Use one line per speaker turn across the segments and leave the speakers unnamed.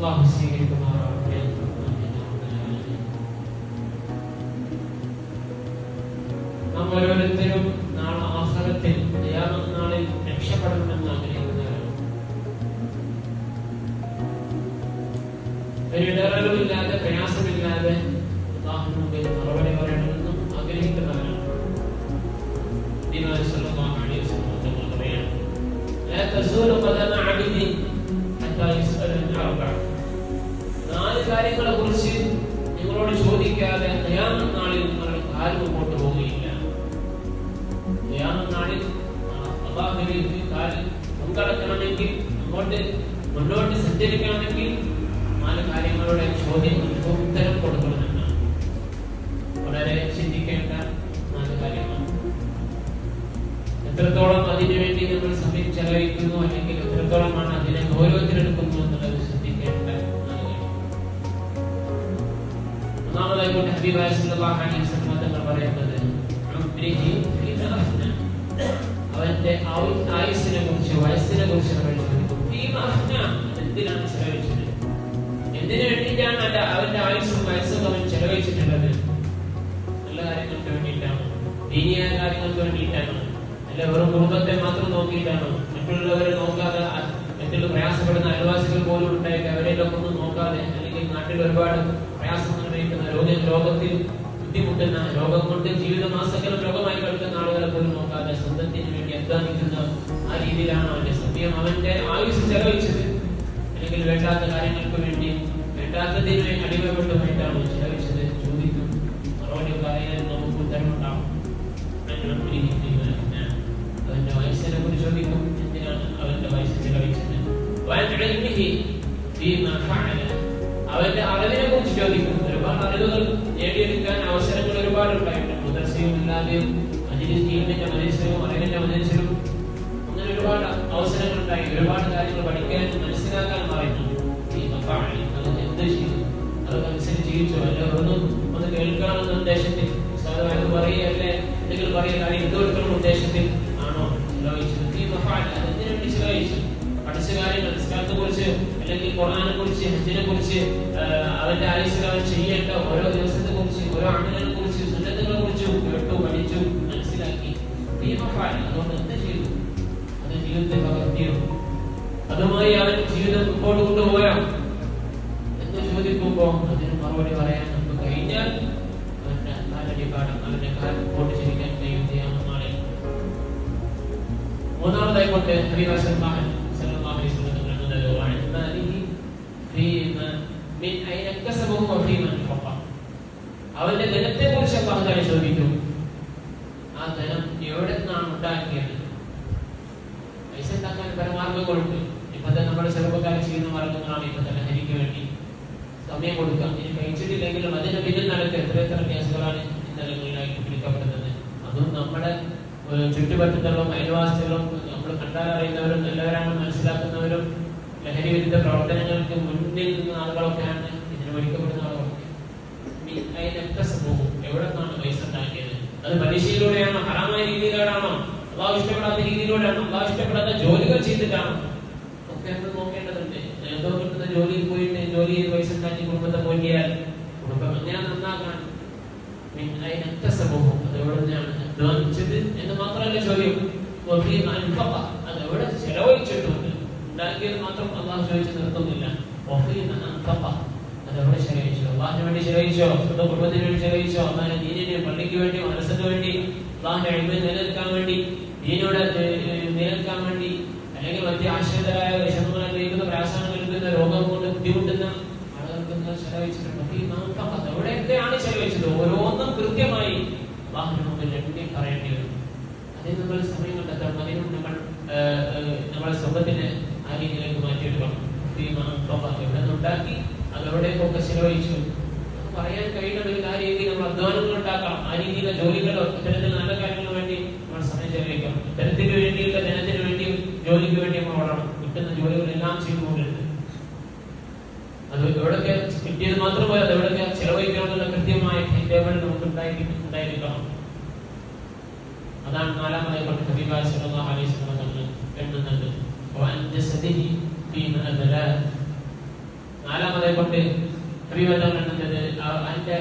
അള്ളാഹു സ്വീകരിക്കുമാറാവട്ടെ നാം ഓരോരുത്തരും നാളെ ആഹ്റത്തിൽ ഖിയാമത്ത് നാളിൽ രക്ഷപ്പെടണമെന്ന് ആഗ്രഹിക്കുന്നവരാണ് ഒരു ഇടറലുമില്ലാതെ പ്രയാസമില്ലാതെ അള്ളാഹു മുമ്പിൽ മറുപടി പറയണമെന്നും ആഗ്രഹിക്കുന്നവരാണ് നബി സല്ലല്ലാഹു അലൈഹി വസല്ലം തങ്ങൾ പറയാണ് لا تزول قدم عبد حتى يسأل عن أربع നാല് കാര്യങ്ങളെ കുറിച്ച് നിങ്ങളോട് ചോദിക്കാതെ ഖിയാമത്ത് നാളിൽ നിങ്ങൾ ആരും മുമ്പോട്ട് പോവുകയില്ല ഖിയാമത്ത് നാളിൽ അള്ളാഹുവിലേക്ക് കാൽ മുൻകടക്കണമെങ്കിൽ അങ്ങോട്ട് മുന്നോട്ട് സഞ്ചരിക്കണമെങ്കിൽ നാല് കാര്യങ്ങളുടെ ചോദ്യങ്ങൾക്ക് ഉത്തരം കൊടുക്കണമെന്നാണ് വളരെ ചിന്തിക്കേണ്ട നാല് കാര്യങ്ങൾ. എത്രത്തോളം അതിനു വേണ്ടി നമ്മൾ സമയം ചെലവഴിക്കുന്നു അല്ലെങ്കിൽ എത്രത്തോളമാണ് ഒന്നാമതായി കൊണ്ട് ഹബീബായ സല്ലല്ലാഹു അലൈഹി വസല്ലം തങ്ങൾ പറയുന്നത് അവന്റെ ആയുസിനെ കുറിച്ച് വയസ്സിനെ കുറിച്ച് നമ്മൾ. എന്തിനാണ് ചെലവഴിച്ചത്? എന്തിനു വേണ്ടിയിട്ടാണ് അവന്റെ ആയുസ്സും വയസ്സും അവൻ ചെലവഴിച്ചിട്ടുള്ളത്? നല്ല കാര്യങ്ങൾക്ക് വേണ്ടിയിട്ടാണ്? ദീനിയായ കാര്യങ്ങൾക്ക് വേണ്ടിയിട്ടാണ്? അല്ല വെറും കുടുംബത്തെ മാത്രം നോക്കിയിട്ടാണോ? മറ്റുള്ളവരെ നോക്കാതെ മറ്റുള്ള പ്രയാസപ്പെടുന്ന അയൽവാസികൾ പോലും ഉണ്ടായിട്ട് അവരെയൊക്കെ ഒന്നും നോക്കാതെ അല്ലെങ്കിൽ നാട്ടിൽ ഒരുപാട് പ്രയാസം ഒരു രോഗത്തിൽ ബുദ്ധിമുട്ടുന്ന രോഗം കൊണ്ട് ജീവിത ആസകലം രോഗമായി കഴിക്കുന്ന ആളുകളെ പോലും നോക്കാതെ സ്വന്തത്തിന് വേണ്ടി അധ്വാനിക്കുന്ന ആ രീതിയിലാണ് അവന്റെ സത്യം. അവന്റെ ആയുസ് ചെലവഴിച്ചത്. അല്ലെങ്കിൽ വേണ്ടാത്ത കാര്യങ്ങൾക്ക് വേണ്ടി വേണ്ടാത്തതിന് അടിമപ്പെട്ടുമായിട്ടാണ് ചെലവഴിച്ചത്. ചോദിക്കും മറുപടി പറയാൻ നമുക്ക് ഉത്തരമുണ്ടാവും. അവന്റെ വയസ്സിനെ കുറിച്ച് ചോദിക്കും. എന്തിനാണ് അവന്റെ വയസ്സ് ചെലവഴിച്ചത്? അവന്റെ അറിവിനെ അറിവുകൾ നേടിയെടുക്കാൻ അവസരങ്ങൾ ഒരുപാട് ഉണ്ടായിട്ടുണ്ട്. മുദർസയുമില്ലാതെയും മജിലിന്റെ മനുഷ്യരും അറിവിന്റെ മനുഷ്യരും അങ്ങനെ ഒരുപാട് അവസരങ്ങൾ ഉണ്ടായി. ഒരുപാട് കാര്യങ്ങൾ പഠിക്കാൻ മനസ്സിലാക്കാൻ ചെയ്തു? അതനുസരിച്ച് ജീവിച്ചു. അല്ല ഒന്നും ഒന്ന് കേൾക്കണമെന്ന ഉദ്ദേശത്തിൽ സാധാരണ പറയുകയല്ലേ എന്തെങ്കിലും പറയുക ഉദ്ദേശത്തിൽ ആണോ ചിലവഴിച്ചത്? പഠിച്ച കാര്യങ്ങൾ കുറിച്ച് അല്ലെങ്കിൽ ഖുർആനെ കുറിച്ച് ഹജ്ജിനെ കുറിച്ച് അവന്റെ ആയുസ്സിൽ അവൻ ചെയ്യേണ്ട ഓരോ ദിവസത്തെ കുറിച്ച് ഓരോ അമലിനെ കുറിച്ച് സുന്നത്തുകളെ കുറിച്ച് കേട്ടു പഠിച്ചു മനസ്സിലാക്കി ഫഅല. അതുകൊണ്ട് എന്ത് ചെയ്തു അത് ജീവിതത്തെ പകർത്തിയോ അതുമായി അവൻ ജീവിതം മുമ്പോട്ട് കൊണ്ടുപോയോ എന്ന് ചോദിക്കുമ്പോ അതിന് മറുപടി പറയാൻ നമുക്ക് കഴിഞ്ഞാൽ അവന്റെ നാലടി പാഠം അവന്റെ കാലം മുമ്പോട്ട് ചിരിക്കാൻ കഴിയുന്നതാണ് മൂന്നാമതായി കൊണ്ട് ഹബീബ സല്ലല്ലാഹു സല്ലല്ലാഹു അലൈഹി വസല്ലം തങ്ങൾ അവന്റെ ധനത്തെ കുറിച്ച് തആല ചോദിക്കും. ആ ധനം എവിടെ നിന്നാണ് ഉണ്ടാക്കിയത്? പൈസ ഉണ്ടാക്കാൻ പല ഇപ്പൊ തന്നെ നമ്മുടെ ചെറുപ്പക്കാരൻ ചെയ്യുന്ന മാർഗങ്ങളാണ് ഇപ്പൊ തന്നെ ഹരിക്ക് വേണ്ടി. സമയം കൊടുക്കാം ഇനി കഴിച്ചിട്ടില്ലെങ്കിലും അതിന് പിന്നിൽ നടക്കുക. എത്ര എത്ര കേസുകളാണ് ഇന്നലങ്ങളിലായിട്ട് പിടിക്കപ്പെടുന്നത്. അതും നമ്മുടെ ഏഹ്, ചുറ്റുപറ്റത്തുള്ള അയൽവാസികളും നമ്മൾ കണ്ടാലറിയുന്നവരും നല്ലവരാണ് മനസ്സിലാക്കുന്നവരും ലഹരി വിരുദ്ധ പ്രവർത്തനങ്ങൾക്ക് മുന്നിൽ നിന്ന ആളുകളൊക്കെയാണ് ഇതിന് പഠിക്കപ്പെടുന്ന ആളുകളൊക്കെ മി- അതിനൊക്കെ സമൂഹം എവിടെ നിന്നാണ് പൈസ ഉണ്ടാക്കിയത് അത് പലിശയിലൂടെയാണോ ഹറാമായ രീതിയിലാണോ അള്ളാഹു ഇഷ്ടപ്പെടാത്ത രീതിയിലൂടെയാണോ അള്ളാഹു ഇഷ്ടപ്പെടാത്ത ജോലികൾ ചെയ്തിട്ടാണോ. ഒക്കെ നമ്മൾ നോക്കേണ്ടതുണ്ട്. എന്തോ കിട്ടുന്ന ജോലിയിൽ പോയിട്ട് ജോലി ചെയ്ത് പൈസ ഉണ്ടാക്കി കുടുംബത്തെ പോറ്റിയാൽ കുടുംബം എങ്ങനെ നന്നാക്കാൻ? അതിനൊക്കെ സമൂഹം അത് എവിടെ നിന്നാണ്? അധ്വാനിച്ചത് എന്ന് മാത്രമല്ല ചോദ്യം. അത് എവിടെ ചെലവഴിച്ചിട്ടുണ്ട്? ഉണ്ടാക്കിയത് മാത്രം അള്ളാഹു ചോദിച്ച് നിർത്തുന്നില്ല. അത് എവിടെ ചെലവഴിച്ചു? അള്ളാഹിന് വേണ്ടി ചെലവഴിച്ചോ? സ്വന്തം കുടുംബത്തിന് വേണ്ടി ചെലവഴിച്ചോ? അല്ലാതെ നീനെ വേണ്ടി അള്ളാഹിന്റെ അഴിമ നിലനിൽക്കാൻ വേണ്ടി ദീനോട് നിലനിൽക്കാൻ വേണ്ടി അല്ലെങ്കിൽ മറ്റ് ആശ്രിതരായ വിഷമങ്ങൾ അനുഭവിക്കുന്ന പ്രയാസങ്ങൾ നൽകുന്ന രോഗം കൊണ്ട് ബുദ്ധിമുട്ടുന്ന ആളുകൾക്ക് ചെലവഴിച്ചിട്ടുണ്ട് ഈ. അത് എവിടെയൊക്കെയാണ് ചെലവഴിച്ചത് ഓരോന്നും കൃത്യമായി അള്ളാഹിന് മുമ്പിൽ എണ്ണി പറയേണ്ടി വരും അതിന് നമ്മൾ സമയം കണ്ടെത്തണം അതിനും നമ്മൾ നമ്മുടെ സ്വന്തത്തിന് ആ രീതിയിലേക്ക് മാറ്റിയെടുക്കണം. എവിടെ നിന്നുണ്ടാക്കി അത് എവിടേക്കൊക്കെ ചെലവഴിച്ചു പറയാൻ കഴിയണമെങ്കിൽ ആ രീതിയിൽ നമ്മൾ അധ്വാനങ്ങൾ ഉണ്ടാക്കാം ആ രീതിയിലെ ജോലികളോ ഇത്തരത്തിൽ നല്ല കാര്യങ്ങൾക്ക് വേണ്ടി നമ്മൾ സമയം ചെലവഴിക്കാം ഇത്തരത്തിന് വേണ്ടിയുള്ള ജനത്തിന് വേണ്ടിയും ജോലിക്ക് വേണ്ടിയും ഓടണം. കിട്ടുന്ന ജോലികളെല്ലാം ചെയ്തുകൊണ്ടിരുന്നത് അത് എവിടൊക്കെ കിട്ടിയത് മാത്രം പോയാൽ അത് എവിടൊക്കെ ചെലവഴിക്കണമെന്നുള്ള കൃത്യമായ ടൈം നമുക്ക് ഉണ്ടായി ഉണ്ടായിരിക്കണം. അതാണ് നാലാമതായി പറഞ്ഞ ഹബീബായ സല്ലല്ലാഹു അലൈഹി വസല്ലം തങ്ങൾ എണ്ണുന്നത്. വഅൻ ജസദിഹി ഫീമ അബലാ നാലാമതെ കൊണ്ട് എന്നത് അതിന്റെ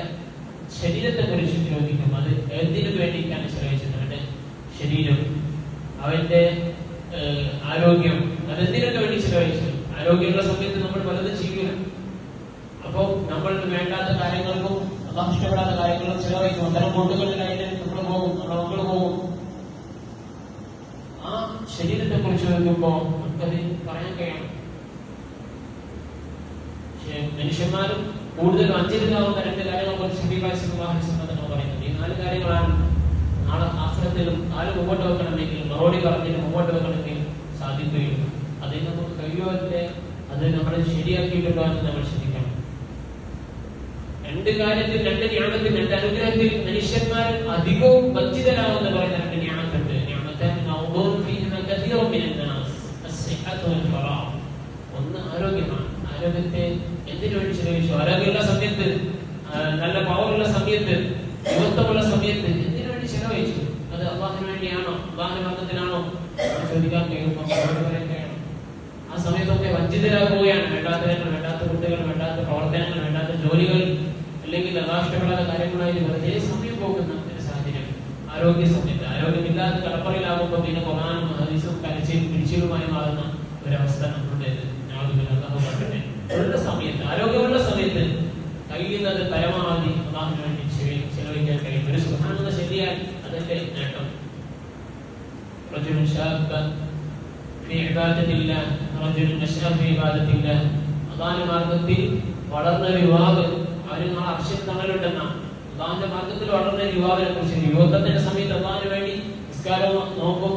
ശരീരത്തെ കുറിച്ച് ചോദിക്കും അത് എന്തിനു വേണ്ടിയിട്ടാണ് ശ്രമിച്ചത്? അവന്റെ ശരീരം അവന്റെ ആരോഗ്യം അതെന്തിനൊക്കെ വേണ്ടി ചെലവഴിച്ചത് ആരോഗ്യമുള്ള സമയത്ത് നമ്മൾ പലതും ചെയ്യൂല അപ്പോൾ നമ്മൾ വേണ്ടാത്ത കാര്യങ്ങൾക്കും അള്ളാഹ് ഇഷ്ടപ്പെടാത്ത കാര്യങ്ങളും ചിലവഴിക്കും അത്തരം കൂട്ടുകളിലായിട്ട് നമ്മൾ പോകും നമ്മുടെ മക്കൾ പോകും. ആ ശരീരത്തെ കുറിച്ച് നോക്കുമ്പോ നമുക്കത് പറയാൻ കഴിയണം. മനുഷ്യന്മാരും കൂടുതൽ അഞ്ചിലാവുന്ന രണ്ട് കാര്യങ്ങളെ കുറിച്ച് പറയുന്നത് ഈ നാല് കാര്യങ്ങളാണ് നാളെ ആശ്രമത്തിലും ആര് മുമ്പോട്ട് വെക്കണമെങ്കിൽ മറുപടി പറഞ്ഞിട്ട് മുമ്പോട്ട് വെക്കണമെങ്കിൽ സാധിക്കുകയുള്ളൂ. അതിൽ നമുക്ക് കഴിയുമല്ലേ അത് നമ്മൾ ശരിയാക്കിയിട്ടുണ്ടോ എന്ന് നമ്മൾ ശ്രദ്ധിക്കണം രണ്ട് കാര്യത്തിൽ രണ്ട് ജ്ഞാനത്തിൽ രണ്ട് അനുഗ്രഹത്തിൽ മനുഷ്യന്മാർ അധികവും വഞ്ചിതരാകുന്ന പറയുന്ന രണ്ട് ജ്ഞാനത്തുണ്ട് വൽ ഒന്ന് ആരോഗ്യമാണ്. ആരോഗ്യത്തെ എന്തിനു വേണ്ടി ചെലവഴിച്ചു ആരോഗ്യമുള്ള സമയത്ത് നല്ല പവറുള്ള സമയത്ത് യുവത്വമുള്ള സമയത്ത് എന്തിനു വേണ്ടി ചെലവഴിച്ചു. അത് അള്ളാഹിന് വേണ്ടിയാണോ? അള്ളാഹിന്റെ മാർഗത്തിനാണോ ചോദിക്കാൻ കഴിയണം. ആ സമയത്തൊക്കെ വഞ്ചിതരാകുകയാണ്. വേണ്ടാത്ത കാര്യങ്ങൾ വേണ്ടാത്ത കുട്ടികൾ വേണ്ടാത്ത പ്രവർത്തനങ്ങൾ വേണ്ടാത്ത ജോലികൾ അല്ലെങ്കിൽ അതാഷ്ടപ്പെടാത്ത കാര്യങ്ങളായി വെറുതെ സമയം പോകുന്ന ഒരു സാഹചര്യം. ആരോഗ്യ സമയത്ത് ആരോഗ്യമില്ലാത്ത കടപ്പറയിലാകുമ്പോൾ പിന്നെ കൊറാനും ഹദീസും കരച്ചിലും പിടിച്ചിലുമായി മാറുന്ന ഒരവസ്ഥ നമ്മളുടേത് ഞങ്ങൾ അള്ളാഹു പറയട്ടെ ഉള്ള സമയത്ത് ആരോഗ്യമുള്ള സമയത്ത് കഴിയുന്നത് പരമാവധി അള്ളാഹിന് വേണ്ടി ചെലവ- ചെലവഴിക്കാൻ കഴിയും ഒരു സുഖാണെന്ന് ശരിയാൽ അതിന്റെ നേട്ടം رجل شاب في عبادة الله رجل نشأ في عبادة الله അള്ളാഹിന്റെ മാർഗത്തിൽ വളർന്ന ഒരു യുവാവ് അവര് നാളെ അക്ഷരം തണലുണ്ടെന്ന അള്ളാഹിന്റെ മാർഗത്തിൽ വളർന്ന ഒരു യുവാവിനെ കുറിച്ച് യുവത്വത്തിന്റെ സമയത്ത് അള്ളാഹിന് വേണ്ടി നിസ്കാരവും നോക്കും